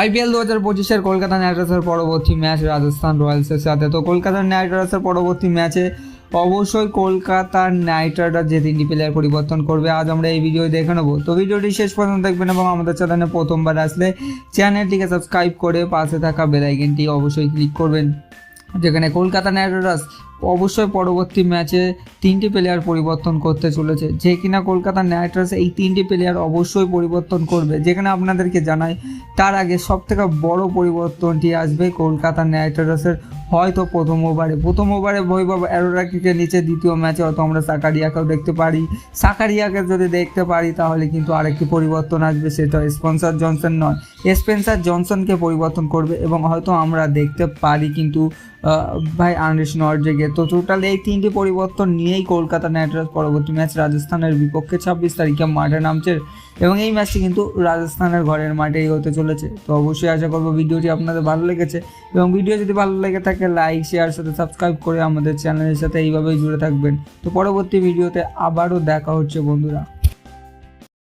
IPL দু হাজার পঁচিশের কলকাতা নাইট রাইডার্সের পরবর্তী ম্যাচ রাজস্থান রয়্যালসের সাথে। তো কলকাতা নাইট রাইডার্সের পরবর্তী ম্যাচে অবশ্যই কলকাতার নাইট রাইডার যে তিনটি প্লেয়ার পরিবর্তন করবে, আজ আমরা এই ভিডিও দেখে নেব। তো ভিডিওটি শেষ পর্যন্ত দেখবেন এবং আমাদের চ্যানেলে প্রথমবার আসলে চ্যানেলটিকে সাবস্ক্রাইব করে পাশে থাকা বেলাইকেনটি অবশ্যই ক্লিক করবেন, যেখানে কলকাতা নাইট রাইডার্স অবশ্যই পরবর্তী ম্যাচে তিনটি প্লেয়ার পরিবর্তন করতে চলেছে। যে কিনা কলকাতা নাইট রাইডার্স এই তিনটি প্লেয়ার অবশ্যই পরিবর্তন করবে, যেখানে আপনাদেরকে জানাই তার আগে সব থেকে বড় পরিবর্তনটি আসবে কলকাতা নাইট রাইডার্সের হয়তো প্রথম ওভারে। প্রথম ওভারে বৈভব অ্যারোরাকিকে নিচে দ্বিতীয় ম্যাচে হয়তো আমরা সাকারিয়াকেও দেখতে পারি। সাকারিয়াকে যদি দেখতে পারি, তাহলে কিন্তু আরেকটি পরিবর্তন আসবে, সেটা স্পন্সার জনসন নয়। স্পেন্সার জনসনকে পরিবর্তন করবে এবং হয়তো আমরা দেখতে পারি কিন্তু ভাই আনরিশ নর্জেকে তো টোটাল এই তিনটি পরিবর্তন নিয়েই কলকাতা নাইট রাইডার্স পরবর্তী ম্যাচ রাজস্থানের বিপক্ষে ছাব্বিশ তারিখে মাঠে নামছে এবং এই ম্যাচটি কিন্তু রাজস্থানের ঘরের মাঠেই হতে চলেছে। তো অবশ্যই আশা করব ভিডিওটি আপনাদের ভালো লেগেছে এবং ভিডিও যদি ভালো লেগে থাকে লাইক শেয়ার সাথে সাবস্ক্রাইব করে আমাদের চ্যানেলের সাথে এইভাবেই জুড়ে থাকবেন। তো পরবর্তী ভিডিওতে আবারও দেখা হচ্ছে, বন্ধুরা।